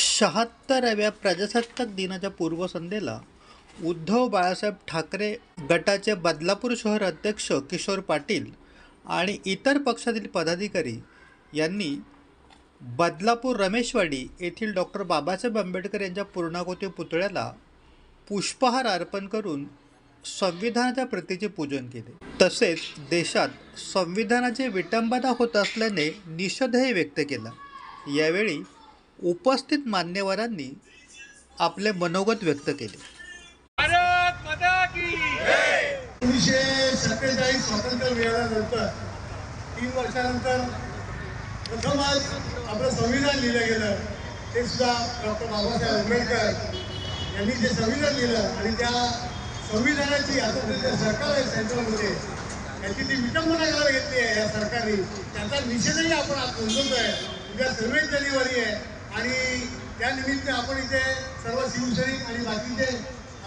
शहात्तराव्या प्रजासत्ताक दिनाच्या पूर्वसंध्येला उद्धव बाळासाहेब ठाकरे गटाचे बदलापूर शहर अध्यक्ष किशोर पाटील आणि इतर पक्षातील पदाधिकारी यांनी बदलापूर रमेशवाडी येथील डॉक्टर बाबासाहेब आंबेडकर यांच्या पूर्णाकृती पुतळ्याला पुष्पहार अर्पण करून संविधानाच्या प्रतीचे पूजन केले. तसेच देशात संविधानाची विटंबना होत असल्याने निषेधही व्यक्त केला. यावेळी उपस्थित मान्यवरांनी आपले मनोगत व्यक्त केले. भारत माता की एकोणीसशे सत्तेचाळीस स्वातंत्र्य मिळाल्यानंतर तीन वर्षानंतर प्रथमच आपलं संविधान लिहिलं गेलं. ते सुद्धा डॉक्टर बाबासाहेब आंबेडकर यांनी जे संविधान लिहिलं आणि त्या संविधानाची आता जे सरकार आहे सेंट्रलमध्ये याची ती विटंबना करायला घेतली आहे या सरकारने. त्याचा निषेधही आपण आज नोंदवतोय. उद्या सव्वीस जानेवारी आहे. आणि त्यानिमित्त आपण इथे सर्व शिवसैनिक आणि बाकीचे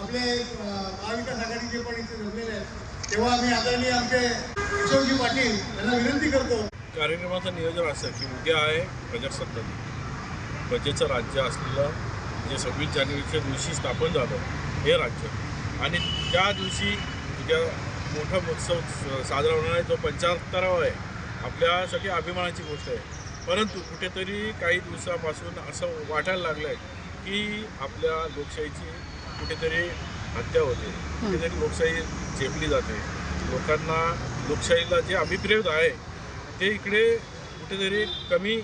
आपले महाविकास आघाडीचे पण इथे जमलेले आहेत तेव्हा आम्ही आदरणीय आमचे किशोरजी पाटील यांना विनंती करतो. कार्यक्रमाचं नियोजन असं की उद्या आहे प्रजासत्ताक दिन. प्रजेचं राज्य असलेलं जे सव्वीस जानेवारीच्या दिवशी स्थापन झालं हे राज्य. आणि त्या दिवशी उद्या मोठा उत्सव स- साजरा होणार आहे जो पंच्याहत्तरावा आहे. आपल्यासाठी अभिमानाची गोष्ट आहे. परंतु कुठेतरी काही दिवसापासून असं वाटायला लागलं आहे की आपल्या लोकशाहीची कुठेतरी हत्या होते. कुठेतरी लोकशाही झेपली जाते. लोकांना लोकशाहीला जे अभिप्रेत आहे ते इकडे कुठेतरी कमी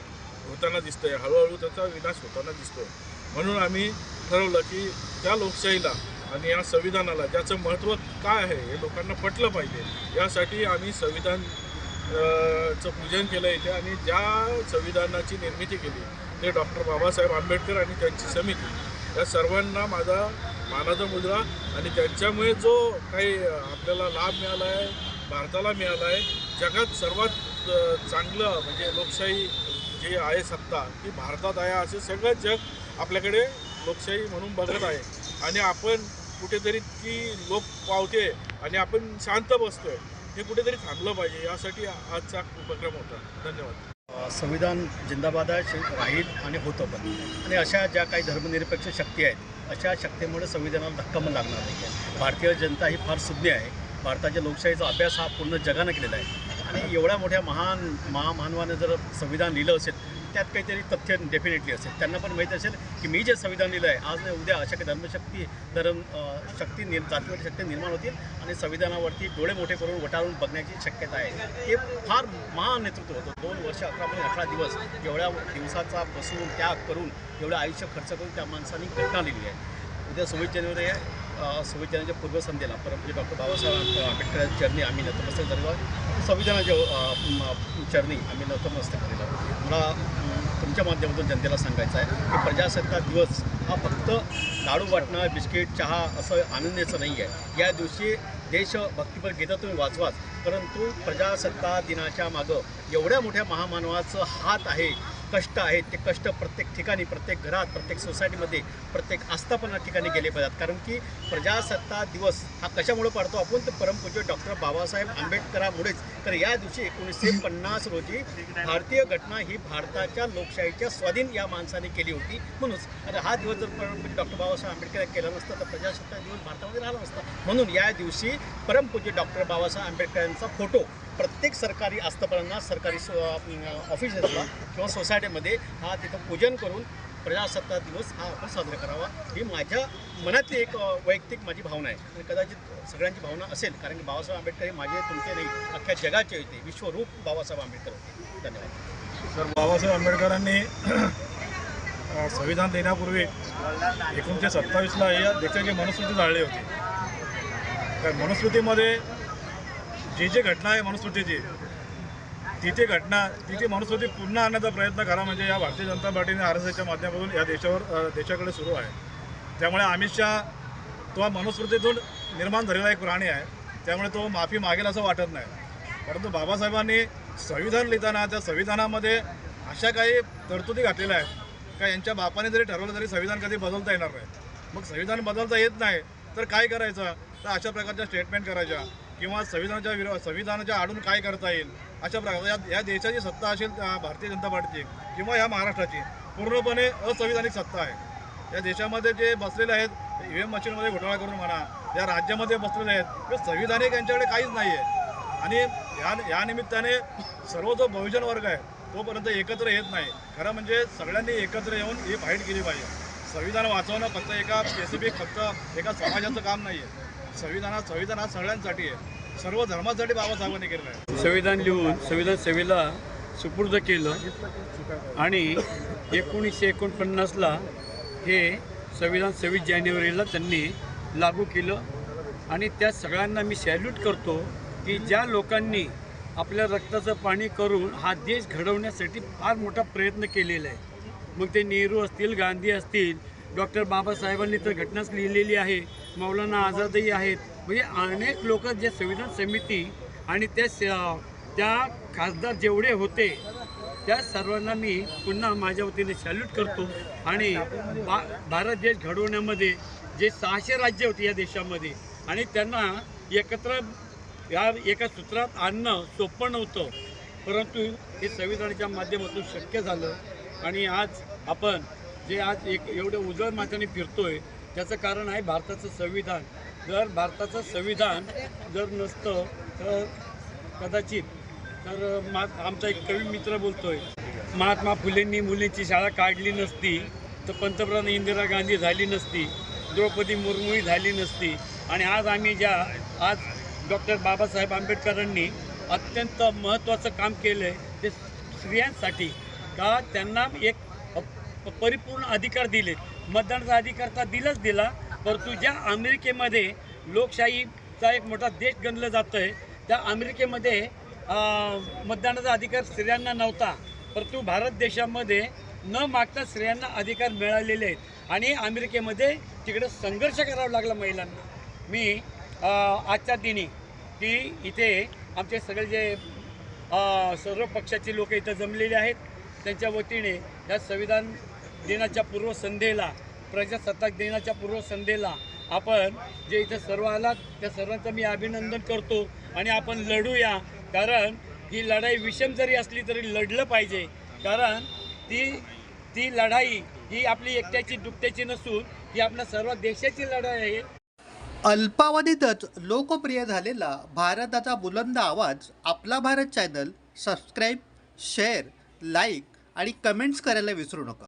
होताना दिसतंय. हळूहळू त्याचा विनाश होताना दिसतोय. म्हणून आम्ही ठरवलं की त्या लोकशाहीला आणि या संविधानाला ज्याचं महत्त्व काय आहे हे लोकांना पटलं पाहिजे. यासाठी आम्ही संविधान चं पूजन केलं इथे आणि ज्या संविधानाची निर्मिती केली ते डॉक्टर बाबासाहेब आंबेडकर आणि त्यांची समिती या सर्वांना माझा मानाचा मुद्रा आणि त्यांच्यामुळे जो काही आपल्याला लाभ मिळाला आहे भारताला मिळाला आहे जगात सर्वात चांगलं म्हणजे लोकशाही जी आहे सत्ता ती भारतात आहे असे सगळं जग आपल्याकडे लोकशाही म्हणून बघत आहे. आणि आपण कुठेतरी ती लोक पावते आणि आपण शांत बसतोय. हे कुठेतरी थांबलं पाहिजे यासाठी आजचा उपक्रम होता. धन्यवाद. संविधान जिंदाबाद आहे राहील आणि होतं पण. आणि अशा ज्या काही धर्मनिरपेक्ष शक्ती आहेत अशा शक्तीमुळे संविधानाला धक्का पण लागणार नाही. आहे भारतीय जनता ही फार सुज्ञ आहे. भारताच्या लोकशाहीचा अभ्यास हा पूर्ण जगानं केलेला आहे. आणि एवढ्या मोठ्या महान महामानवानं जर संविधान लिहिलं असेल त्यात काहीतरी तथ्य डेफिनेटली असेल. त्यांना पण माहीत असेल की मी जे संविधान लिहिलं आहे आज नाही उद्या अशा काही धर्मशक्ती धर्म शक्ती निर् जातीवादी शक्ती निर्माण होतील आणि संविधानावरती डोळे मोठे करून वटारून बघण्याची शक्यता आहे. हे फार महान नेतृत्व होतं. दोन वर्ष अकरा महिने अकरा दिवस एवढ्या दिवसाचा बसून त्याग करून एवढं आयुष्य खर्च करून त्या माणसाने घटना लिहिली आहे. उद्या सव्वीस जानेवारी आहे. अ, सव्वीस जानेवारीच्या पूर्वसंध्येला परमपूज्य डॉक्टर बाबासाहेब आंबेडकर चरणी आम्ही नतमस्तक झालेलो आहोत. संविधानाच्या चरणी आम्ही नतमस्तक झालेलो आहोत. मला तुमच्या माध्यमातून जनतेला सांगायचं आहे की प्रजासत्ताक दिवस हा फक्त लाडू वाटणं बिस्किट चहा असं आनंदाचं नाही आहे. या दिवशी देशभक्तीपर गीतं तुम्ही वाचवाच परंतु प्रजासत्ताक दिनाच्या मागं एवढ्या मोठ्या महामानवाचं हात आहे कष्ट आहेत ते कष्ट प्रत्येक ठिकाणी प्रत्येक घरात प्रत्येक सोसायटीमध्ये प्रत्येक आस्थापना ठिकाणी गेले पाहिजेत. कारण की प्रजासत्ता दिवस हा कशामुळे पाडतो आपण तर परमपूज्य डॉक्टर बाबासाहेब आंबेडकरामुळेच. तर या दिवशी एकोणीसशे पन्नास रोजी भारतीय घटना ही भारताच्या लोकशाहीच्या स्वाधीन या माणसाने केली होती म्हणूनच. आता हा दिवस जर परमपूज्य डॉक्टर बाबासाहेब आंबेडकर केला नसता तर प्रजासत्ताक दिवस भारतामध्ये राहिला नसता. म्हणून या दिवशी परमपूज्य डॉक्टर बाबासाहेब आंबेडकरांचा फोटो प्रत्येक सरकारी आस्थापनांना सरकारी सो ऑफिसेसला किंवा सोसायटीमध्ये हा तिथं पूजन करून प्रजासत्ताक दिवस हा आपण साजरा करावा ही माझ्या मनातली एक वैयक्तिक माझी भावना आहे. आणि कदाचित सगळ्यांची भावना असेल कारण की बाबासाहेब आंबेडकर हे माझे तुमचे नाही अख्ख्या जगाचे होते. विश्वरूप बाबासाहेब आंबेडकर होते. धन्यवाद. तर बाबासाहेब आंबेडकरांनी संविधान देण्यापूर्वी एकोणीसशे सत्तावीसला या देशाची मनुस्मृती जाळली होती. तर मनुस्मृतीमध्ये जी जी घटना आहे मनुस्मृतीची तिथे घटना तिथे मनुस्मृती पुन्हा आणण्याचा प्रयत्न करा म्हणजे या भारतीय जनता पार्टीने आर एस एसच्या माध्यमातून या देशावर देशाकडे सुरू आहे. त्यामुळे अमित शहा तो मनुस्मृतीतून निर्माण झालेला एक प्राणी आहे. त्यामुळे तो माफी मागेल असं वाटत नाही. परंतु बाबासाहेबांनी संविधान लिहिताना त्या संविधानामध्ये अशा काही तरतुदी घातलेल्या आहेत. का यांच्या बापाने जरी ठरवलं तरी संविधान कधी बदलता येणार नाही. मग संविधान बदलता येत नाही तर काय करायचं? तर अशा प्रकारच्या स्टेटमेंट करायच्या. किंवा संविधानाच्या विरो संविधानाच्या आडून काय करता येईल अशा प्रकारे या या देशाची सत्ता असेल भारतीय जनता पार्टीची किंवा या महाराष्ट्राची पूर्णपणे असंविधानिक सत्ता आहे. या देशामध्ये जे बसलेले आहेत ई व्ही एम मशीनमध्ये घोटाळा करून म्हणा या राज्यामध्ये बसलेले आहेत ते संविधानिक यांच्याकडे काहीच नाही आहे आणि या या निमित्ताने सर्व जो बहुजन वर्ग आहे तोपर्यंत एकत्र येत नाही. खरं म्हणजे सगळ्यांनी एकत्र येऊन ही फाईट केली पाहिजे. संविधान वाचवणं फक्त एका स्पेसिफिक फक्त एका समाजाचं काम नाही आहे संविधानात संविधान हा सगळ्यांसाठी आहे. सर्व धर्मासाठी बाबासाहेबांनी केलं आहे. संविधान लिहून संविधान सेवेला सुपूर्द केलं आणि एकोणीसशे एकोणपन्नासला हे संविधान सव्वीस जानेवारीला त्यांनी लागू केलं. आणि त्या सगळ्यांना मी सॅल्यूट करतो की ज्या लोकांनी आपल्या रक्ताचं पाणी करून हा देश घडवण्यासाठी फार मोठा प्रयत्न केलेला आहे. मग ते नेहरू असतील गांधी असतील डॉक्टर बाबासाहेबांनी तर घटनाच लिहिलेली आहे. मौलाना आझादही आहेत. म्हणजे अनेक लोक जे संविधान समिती आणि त्या त्या खासदार जेवढे होते त्या सर्वांना मी पुन्हा माझ्या वतीने सॅल्यूट करतो. आणि बा भारत देश घडवण्यामध्ये जे सहाशे राज्य होते या देशामध्ये आणि त्यांना एकत्र या एका सूत्रात आणणं सोपं नव्हतं. परंतु हे संविधानाच्या माध्यमातून शक्य झालं. आणि आज आपण जे आज एक एवढं उजळ माथ्याने फिरतोय त्याचं कारण आहे भारताचं संविधान. जर भारताचं संविधान जर नसतं तर कदाचित तर मा आमचा एक कवी मित्र बोलतोय महात्मा फुलेंनी मुलींची शाळा काढली नसती तर पंतप्रधान इंदिरा गांधी झाली नसती द्रौपदी मुर्मूही झाली नसती. आणि आज आम्ही ज्या आज डॉक्टर बाबासाहेब आंबेडकरांनी अत्यंत महत्त्वाचं काम केलं आहे ते स्त्रियांसाठी का त्यांना एक परिपूर्ण अधिकार दिले मतदानाचा अधिकार तर दिलाच दिला परंतु ज्या अमेरिकेमध्ये लोकशाहीचा एक मोठा देश गणलं जातो आहे त्या अमेरिकेमध्ये मतदानाचा अधिकार स्त्रियांना नव्हता परंतु भारत देशामध्ये न मागता स्त्रियांना अधिकार मिळालेले आहेत. आणि अमेरिकेमध्ये तिकडे संघर्ष करावा लागला महिलांना. मी आजच्या दिनी की इथे आमचे सगळे जे सर्व पक्षाचे लोक इथं जमलेले आहेत त्यांच्या वतीने या संविधान दिनाच्या पूर्वसंध्येला प्रजासत्ताक दिनाच्या पूर्वसंध्येला आपण जे इथं सर्व आलात त्या सर्वांचं मी अभिनंदन करतो आणि आपण लढूया. कारण ही लढाई विषम जरी असली तरी लढलं पाहिजे. कारण ती ती लढाई ही आपली एकट्याची दुकट्याची नसून ही आपल्या सर्व देशाची लढाई आहे. अल्पावधीतच लोकप्रिय झालेला भारताचा बुलंद आवाज आपला Bharat channel subscribe share like आणि कमेंट्स करायला विसरू नका.